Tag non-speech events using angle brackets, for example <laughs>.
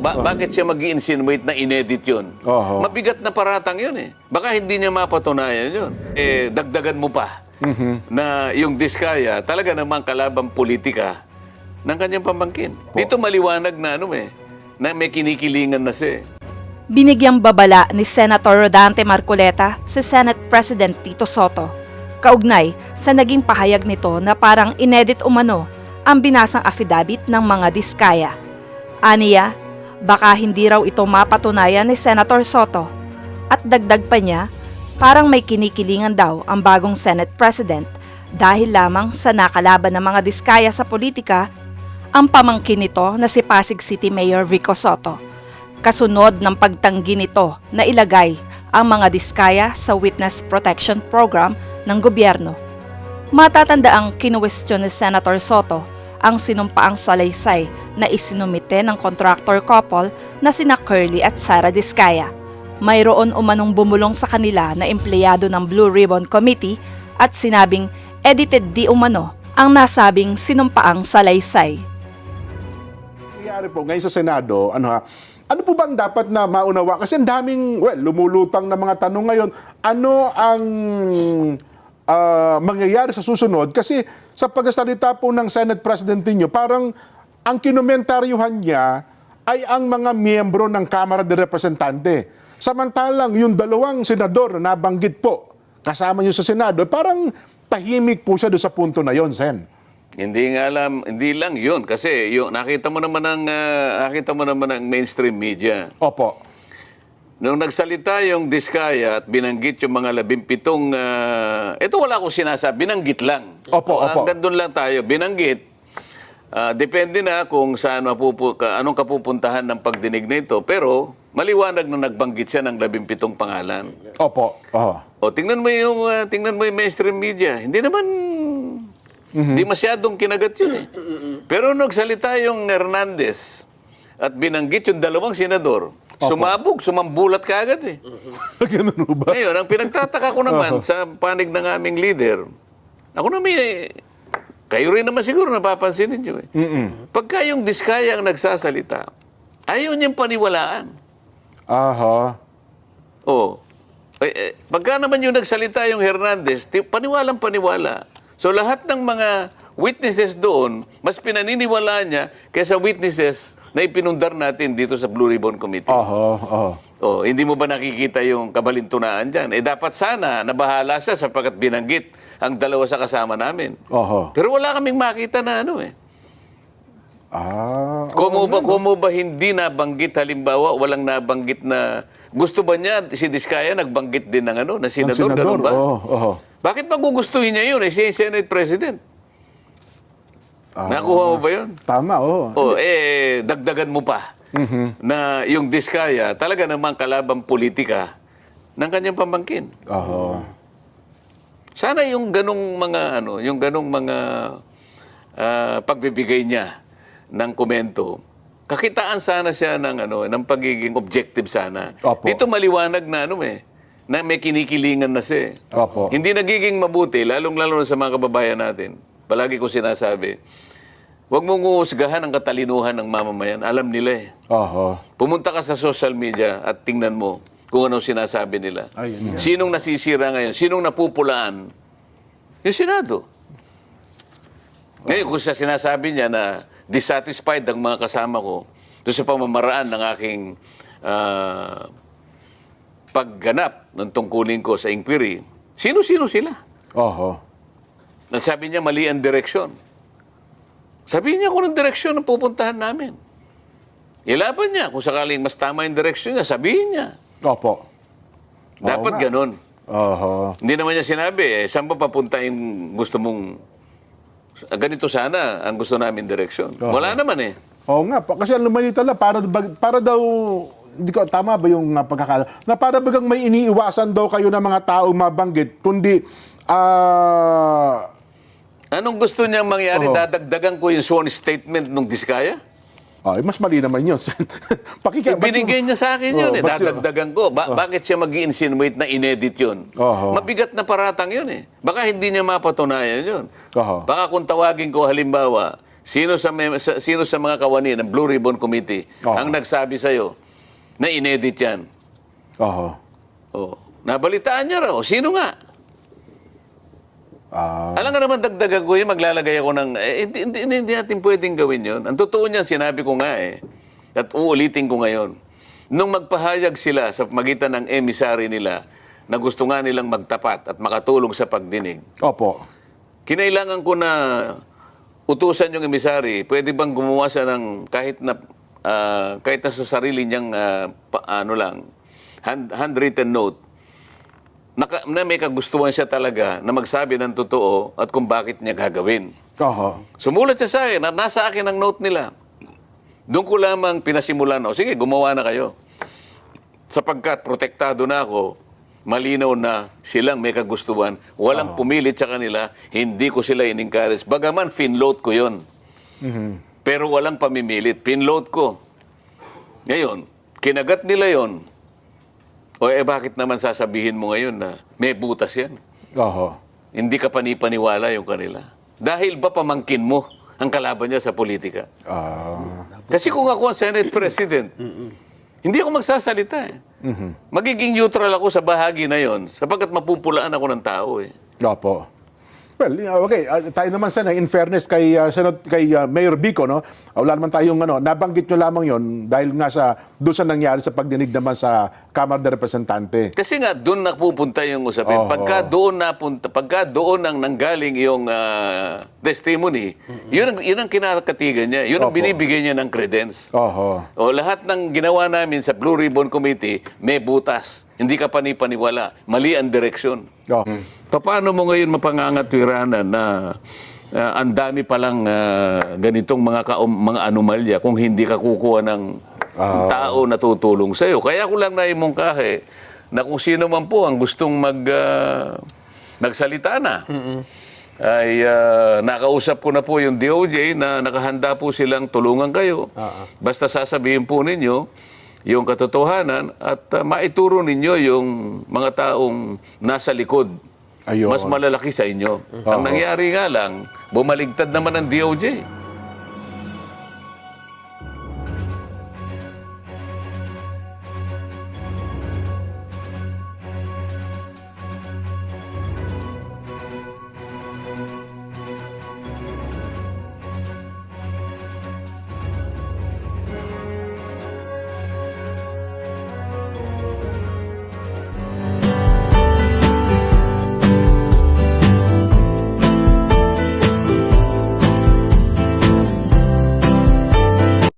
Ba- bakit siya mag insinuate na inedit yun? Oho. Mabigat na paratang yun eh. Baka hindi niya mapatunayan yun. Eh, dagdagan mo pa na yung diskaya talaga namang kalabang politika ng kanyang pamangkin. Dito maliwanag na ano eh, na may kinikilingan na siya eh. Binigyang babala ni Senator Rodante Marcoleta si Senate President Tito Soto. Kaugnay sa naging pahayag nito na parang inedit umano ang binasang affidavit ng mga diskaya. Aniya, baka hindi raw ito mapatunayan ni Senator Soto. At dagdag pa niya, parang may kinikilingan daw ang bagong Senate President dahil lamang sa nakalaban ng mga diskaya sa politika ang pamangkin nito na si Pasig City Mayor Vico Soto. Kasunod ng pagtanggi nito na ilagay ang mga diskaya sa Witness Protection Program ng gobyerno. Matatanda ang kinuwestiyon ni Senator Soto ang sinumpaang salaysay na isinumite ng contractor couple na sina Curly at Sara Diskaya. Mayroon umanong bumulong sa kanila na empleyado ng Blue Ribbon Committee at sinabing edited di umano ang nasabing sinumpaang salaysay. nangyayari po ngayon sa Senado, ano ha, ano po bang dapat na maunawa? Kasi ang daming, well, lumulutang na mga tanong ngayon. Ano ang ah, mangyayari sa susunod? Kasi sa pagsasalita po ng Senate President ninyo, parang ang kinomentaryuhan niya ay ang mga miyembro ng Kamara de Representante. Samantalang yung dalawang senador na nabanggit po, kasama niyo sa Senado, parang tahimik po siya doon sa punto na yon, Sen. Hindi nga alam, hindi lang yun. Kasi yung, nakita mo naman ang, ah, nakita mo naman ang mainstream media. Opo. Nung nagsalita yung Diskaya at binanggit yung mga labimpitong... ah, ito wala akong sinasabi, binanggit lang. Opo, O, opo. Hanggang doon lang tayo, binanggit. Ah, depende na kung saan mapupu, anong kapupuntahan ng pagdinig na ito. Pero maliwanag na nagbanggit siya ng labimpitong pangalan. Opo. Oho. O tingnan mo yung ah, tingnan mo yung mainstream media. Hindi naman hindi masyadong kinagat yun eh. Pero nagsalita yung Hernandez at binanggit yung dalawang senador, sumabog, sumambulat kaagad eh. <laughs> Ganun ho ba? Ngayon, ang pinagtataka ko naman sa panig ng aming leader, ako na may, kayo rin naman siguro napapansin ninyo eh. Pagka yung diskaya ang nagsasalita, ayaw niyang paniwalaan. Aha. Oh. Eh, eh, pagka naman yung nagsalita yung Hernandez, ti- paniwalang paniwala. So lahat ng mga witnesses doon, mas pinaniniwala niya kaysa witnesses na ipinundar natin dito sa Blue Ribbon Committee. Oho. Oho. Oh, hindi mo ba nakikita yung kabalintunaan dyan? Eh dapat sana nabahala siya sapagkat binanggit ang dalawa sa kasama namin. Oho. Pero wala kaming makita na ano eh. Ah. Kumo ba, kumo ba hindi nabanggit halimbawa, walang nabanggit na gusto ba niya si Diskaya nagbanggit din ng ano, na Ang senador, ganun ba? Oo. Oho. Bakit magugustuhin niya yun? Eh, yung Senate President. Ah. Nakuha mo ba yun? Tama, oo. O, eh, dagdagan mo pa na yung Diskaya talaga namang kalabang politika ng kanyang pamangkin. Oho. Sana yung ganong mga ano, yung ganong mga ah, pagbibigay niya ng komento, kakitaan sana siya ng ano, ng pagiging objective sana. Opo. Dito maliwanag na ano eh, na may kinikilingan na siya. eh. Opo. Hindi nagiging mabuti, lalong-lalo na sa mga kababayan natin. Palagi ko sinasabi, huwag mong uusgahan ang katalinuhan ng mamamayan. Alam nila eh. Oho. Pumunta ka sa social media at tingnan mo kung anong sinasabi nila. Ayun. Sinong nasisira ngayon? Sinong napupulaan? Yung Senado. Ngayon, kung sa sinasabi niya na dissatisfied ang mga kasama ko doon sa pamamaraan ng aking ah, pagganap ng tungkulin ko sa inquiry, sino-sino sila? Oho. Nasabi niya mali ang direksyon. Sabihin niya kung anong direksyon ang pupuntahan namin. Ilaban niya. Kung sakaling mas tama yung direksyon niya, sabihin niya. Opo. Dapat nga. ganun. Oho. Hindi naman niya sinabi, eh, saan ba papunta yung gusto mong... Ganito sana ang gusto namin direksyon. Oo. Wala naman eh. Oo nga, pa- kasi ang lumalita lang, para, para daw, hindi ko, tama ba yung uh, pagkakala, na para bagang may iniiwasan daw kayo ng mga tao mabanggit, kundi, ah, Anong gusto niyang mangyari? Oo. Dadagdagan ko yung sworn statement ng Diskaya? ay, mas mali naman yun. <laughs> Pakika, ba't Binigay yung- niya sa akin yun Oo, eh. Dadagdagan ko. Ba- Bakit siya mag insinuate na inedit yun? Oo. Mabigat na paratang yun eh. Baka hindi niya mapatunayan yun. Oo. Baka kung tawagin ko halimbawa, Sino sa, may- sa- sino sa mga kawani ng Blue Ribbon Committee Oo. ang nagsabi sa'yo na inedit yan? Oho. Oh, nabalitaan niya raw. Sino nga? Ah, Alam nga naman, dagdagan ko yun, maglalagay ako ng... Eh, hindi, hindi, hindi, hindi natin pwedeng gawin yun. Ang totoo niyan, sinabi ko nga eh. At uulitin ko ngayon. Nung magpahayag sila sa magitan ng emissary nila na gusto nga nilang magtapat at makatulong sa pagdinig, opo. kinailangan ko na utusan yung emisary, pwede bang gumawa siya ng kahit na ah, kahit na sa sarili niyang ah, pa- ano lang hand, handwritten note naka, na may kagustuhan siya talaga na magsabi ng totoo at kung bakit niya gagawin. Oho. Sumulat siya sa akin at nasa akin ang note nila. Doon ko lamang pinasimulan, o sige, gumawa na kayo. Sapagkat protektado na ako, malinaw na silang may kagustuhan, walang pumilit sa kanila, hindi ko sila in-encourage. Bagaman, finload ko yon. Pero walang pamimilit, pinload ko. Ngayon, kinagat nila yon. O eh bakit naman sasabihin mo ngayon na may butas yan? Oho. Hindi ka panipaniwala yung kanila. Dahil ba pamangkin mo ang kalaban niya sa politika? Ah, Kasi kung ako ang Senate President, hindi ako magsasalita eh. Magiging neutral ako sa bahagi na yon sapagkat mapupulaan ako ng tao eh. opo. Well, okay, ah, tayo naman sana in fairness kay ah, Senat kay ah, Mayor Bico no. ah, wala naman tayong ano, nabanggit nyo lamang 'yon dahil nga sa doon sa nangyari sa pagdinig naman sa Kamara de Representante. Kasi nga doon napupunta yung usapin. Oo. Pagka doon napunta, pagka doon ang nanggaling yung ah, testimony, yun ang yun ang kinakatigan niya. Yun ang Opo. binibigay niya ng credence. Oho. O lahat ng ginawa namin sa Blue Ribbon Committee, may butas. Hindi ka panipaniwala. Mali ang direksyon. Oh. Paano mo ngayon mapangangatwiranan na ah, ang dami palang ah, ganitong mga kaum, mga anomalya kung hindi ka kukuha ng tao na tutulong sa iyo. Kaya ko lang naimungkahe na kung sino man po ang gustong mag ah, magsalita na. Ay ah, nakausap ko na po yung DOJ na nakahanda po silang tulungan kayo. Basta sasabihin po ninyo yung katotohanan at ah, maituro ninyo yung mga taong nasa likod Ayun. mas malalaki sa inyo. Ang nangyari nga lang, bumaligtad naman ang DOJ.